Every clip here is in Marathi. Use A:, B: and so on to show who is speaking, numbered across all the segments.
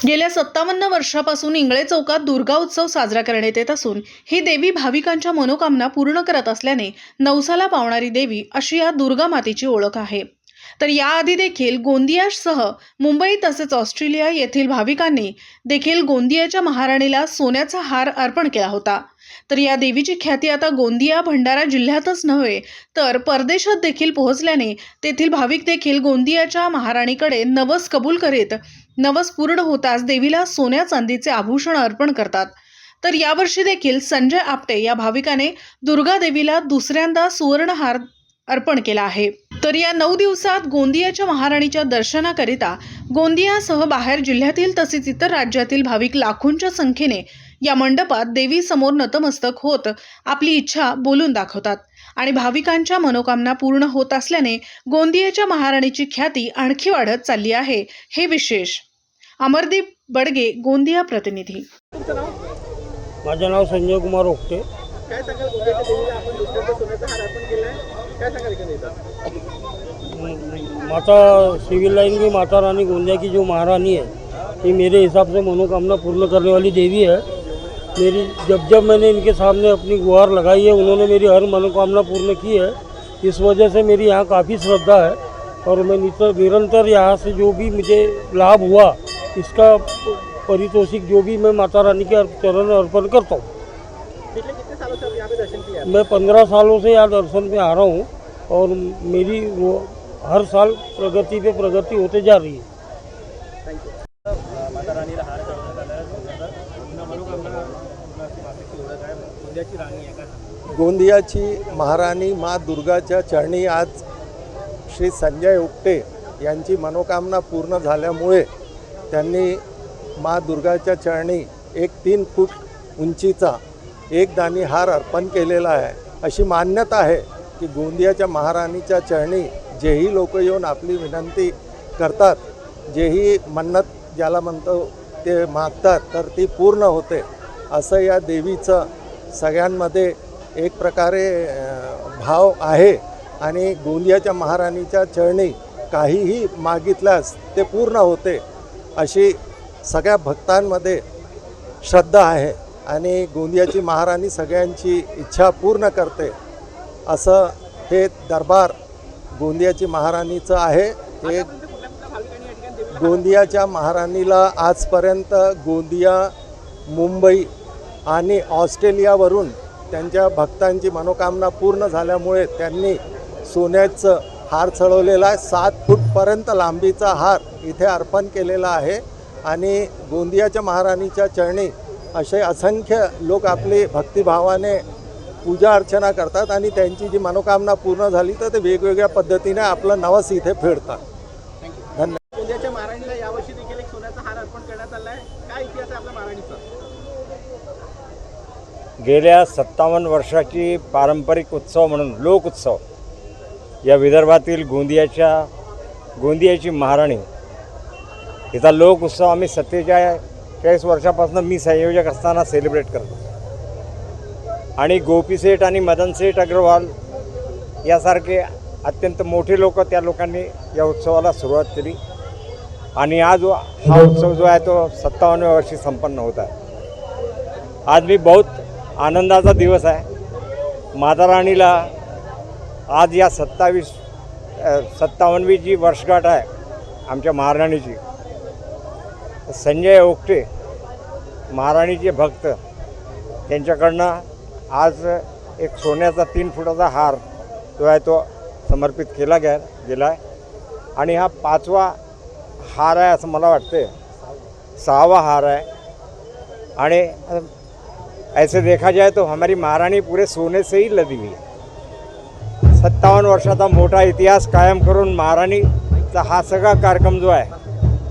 A: गेल्या सत्तावन्न वर्षापासून इंगळे चौकात दुर्गा उत्सव साजरा करण्यात येत असून ही देवी भाविकांच्या मनोकामना पूर्ण करत असल्याने नवसाला पावणारी देवी अशी या दुर्गा मातेची ओळख आहे. तर याआधी देखील गोंदियासह मुंबई तसेच ऑस्ट्रेलिया येथील भाविकांनी देखील गोंदियाच्या महाराणीला सोन्याचा हार अर्पण केला होता. तर या देवीची ख्याती आता गोंदिया भंडारा जिल्ह्यातच नव्हे तर परदेशात देखील पोहोचल्याने तेथील भाविक देखील गोंदियाच्या महाराणीकडे नवस कबूल करीत नवस पूर्ण होताच देवीला सोन्या चांदीचे आभूषण अर्पण करतात. तर यावर्षी देखील संजय आपटे या भाविकाने दुर्गा देवीला दुसऱ्यांदा सुवर्णहार अर्पण केला आहे. तर या नऊ दिवसात गोंदियाच्या महाराणीच्या दर्शनाकरिता गोंदियासह बाहेर जिल्ह्यातील तसेच इतर राज्यातील भाविक लाखोंच्या संख्येने या मंडपात देवीसमोर नतमस्तक होत आपली इच्छा बोलून दाखवतात आणि भाविकांच्या मनोकामना पूर्ण होत असल्याने गोंदियाच्या महाराणीची ख्याती आणखी वाढत चालली आहे. हे विशेष अमरदीप बडगे गोंदिया प्रतिनिधी.
B: माझं नाव संजय कुमार ओकटे
C: काय सांगाल? गोव्याच्या देवीला आपण दुसऱ्यांदा सोन्याचा हार अर्पण केलाय. काय सांगाल इकडे
B: माता सिविल लाइन की माता रानी गोंदिया की जो महारानी है ये मेरे हिसाब से मनोकामना पूर्ण करने वाली देवी है. मेरी जब जब मैंने इनके सामने अपनी गुहार लगाई है उन्होंने मेरी हर मनोकामना पूर्ण की है. इस वजह से मेरी यहाँ काफ़ी श्रद्धा है और मैं निरंतर यहाँ से जो भी मुझे लाभ हुआ इसका पारितोषिक जो भी मैं माता रानी के चरण में अर्पण करता हूँ।
C: पिछले कितने सालों से आप यहाँ पे दर्शन किया
B: मैं पंद्रह सालों से यहाँ दर्शन में आ रहा हूँ और मेरी वो हर साल प्रगति पे प्रगति होते जा रही है।
C: माता राणीला हार का
D: गोंदियाची महाराणी मा दुर्गाच्या चरणी आज श्री संजय उपटे यांची मनोकामना पूर्ण झाल्यामुळे त्यांनी मा दुर्गाच्या चरणी एक तीन फूट उंचीचा एक दानी हार अर्पण केलेला आहे. अशी मान्यता आहे की गोंदियाच्या महाराणीच्या चरणी जेही लोक येऊन आपली विनंती करतात जेही मन्नत ज्याला म्हणतो ते मागतात तर ती पूर्ण होते. असं या देवीचं सगळ्यांमध्ये एक प्रकारे भाव आहे आणि गोंदियाच्या महाराणीच्या चरणी काहीही मागितल्यास ते पूर्ण होते. अशी सगळ्या भक्तांमध्ये श्रद्धा आहे आणि गोंदियाची महाराणी सगळ्यांची इच्छा पूर्ण करते. असं हे दरबार गोंदियाची महाराणीचं आहे. हे गोंदियाच्या महाराणीला आजपर्यंत गोंदिया मुंबई आणि ऑस्ट्रेलियावरून त्यांच्या भक्तांची मनोकामना पूर्ण झाल्यामुळे त्यांनी सोन्याचं हार चढवलेला आहे. सात फूटपर्यंत लांबीचा हार इथे अर्पण केलेला आहे. आणि गोंदियाच्या महाराणीच्या चरणी असे असंख्य लोक आपली भक्तिभावाने पूजा अर्चना करतात आणि त्यांची जी मनोकामना पूर्ण झाली तर ते वेगवेगळ्या पद्धतीने आपलं नवस इथे फेडतात. धन्यवाद.
C: गोंदियाच्या महाराणीला यावर्षी देखील एक सोन्याचा हार अर्पण करण्यात आला आहे. काय इतिहास आहे आपल्या महाराणीचा?
E: गेल्या सत्तावन्न वर्षाची पारंपरिक उत्सव म्हणून लोक उत्सव या विदर्भातील गोंदियाच्या गोंदियाची महाराणी हिचा लोक उत्सव आम्ही सत्तेचाळीस वर्षापासून मी संयोजक असताना सेलिब्रेट करतो. आणि गोपी सेठ आणि मदन सेठ अग्रवाल यासारखे अत्यंत मोठे लोक त्या लोकांनी या उत्सवाला सुरुवात केली. आणि आज हा उत्सव जो आहे तो सत्तावन्नव्या वर्षी संपन्न होत आहे. आज मी बहुत आनंदाचा दिवस आहे. माता राणीला आज या सत्तावीस सत्तावन्नवी जी वर्षगाठ आहे आमच्या महाराणीची संजय ओकटे महाराणीचे भक्त त्यांच्याकडनं आज एक सोन्याचा तीन फुटाचा हार जो आहे तो समर्पित केला गे गेला आहे. आणि हा पाचवा हार आहे असं मला वाटते सहावा हार आहे. आणि ऐसे देखा जाए तो हमारी महाराणी पुरे सोने से ही लदी हुई सत्तावन्न वर्षाचा मोठा इतिहास कायम करून महाराणीचा हा सगळा कार्यक्रम जो आहे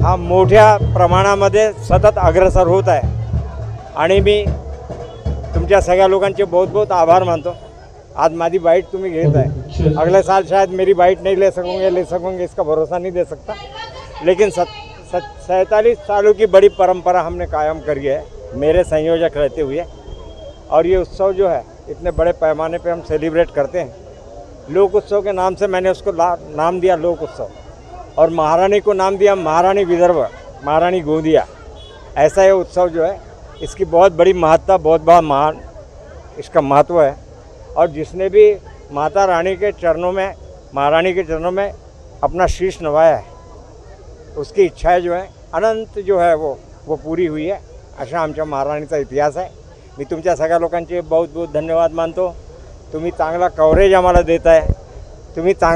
E: हा मोठ्या प्रमाणामध्ये सतत अग्रसर होत आहे. आणि मी तुमच्या सगळ्या लोकांचे बहुत बहुत आभार मानतो. आज माझी बाइट तुम्ही घेत आहे. अगले साल शायद मेरी बाइट नहीं ले सकूँगे ले सकूँगे इसका भरोसा नहीं दे सकता. लेकिन सत सत, सैंतालीस सालों की बड़ी परंपरा हमने कायम करी है. मेरे संयोजक रहते हुए. और ये उत्सव जो है, इतने बड़े पैमाने पे हम सेलिब्रेट करते हैं. लोक उत्सव के नाम से मैंने उसको नाम दिया लोक उत्सव. और महारानी को नाम दिया महारानी विदर्भ महारानी गोंदिया। ऐसा ये उत्सव जो है इसकी बहुत बड़ी महत्ता बहुत बड़ा महान इसका महत्त्व है। और जिसने भी माता रानी के चरणों में महारानी के चरणों में अपना शीश नवाया है उसकी इच्छाएं जो है अनंत जो है वो वो पूरी हुई आहे अशा आमच्या महाराणीचा इतिहास आहे मी तुमच्या सगळ्या लोकांचे बहुत बहुत धन्यवाद मानतो। तुम्ही चांगला कव्हरेज आम्हाला देत आहे तुम्ही चांग